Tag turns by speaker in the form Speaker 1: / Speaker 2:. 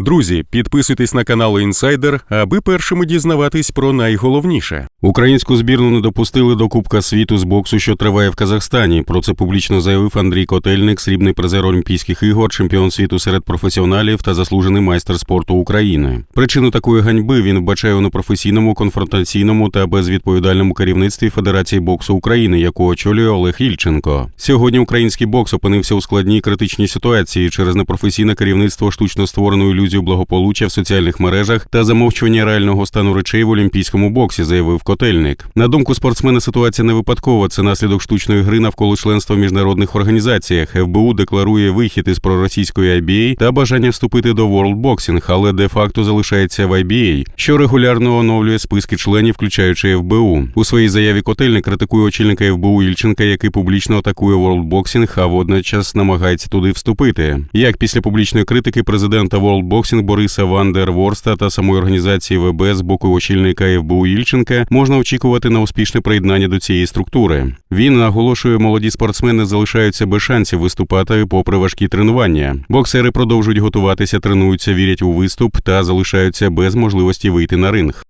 Speaker 1: Друзі, підписуйтесь на канал Інсайдер, аби першими дізнаватись про найголовніше. Українську збірну не допустили до Кубка світу з боксу, що триває в Казахстані. Про це публічно заявив Андрій Котельник, срібний призер Олімпійських ігор, чемпіон світу серед професіоналів та заслужений майстер спорту України. Причину такої ганьби він вбачає у непрофесійному, конфронтаційному та безвідповідальному керівництві Федерації боксу України, яку очолює Олег Ільченко. Сьогодні український бокс опинився у складній критичній ситуації через непрофесійне керівництво штучно створену ілюзію благополуччя в соціальних мережах та замовчування реального стану речей в олімпійському боксі, заявив Котельник. На думку спортсмена, ситуація не випадкова. Це наслідок штучної гри навколо членства в міжнародних організаціях. ФБУ декларує вихід із проросійської IBA та бажання вступити до World Boxing, але де-факто залишається в IBA, що регулярно оновлює списки членів, включаючи ФБУ. У своїй заяві Котельник критикує очільника ФБУ Ільченка, який публічно атакує World Boxing, а водночас намагається туди вступити. Як після публічної критики президента World Boxing Бориса Вандер Ворста та самої організації ВБ з боку очільника ФБУ Ільченка можна очікувати на успішне приєднання до цієї структури. Він наголошує, молоді спортсмени залишаються без шансів виступати попри важкі тренування. Боксери продовжують готуватися, тренуються, вірять у виступ та залишаються без можливості вийти на ринг.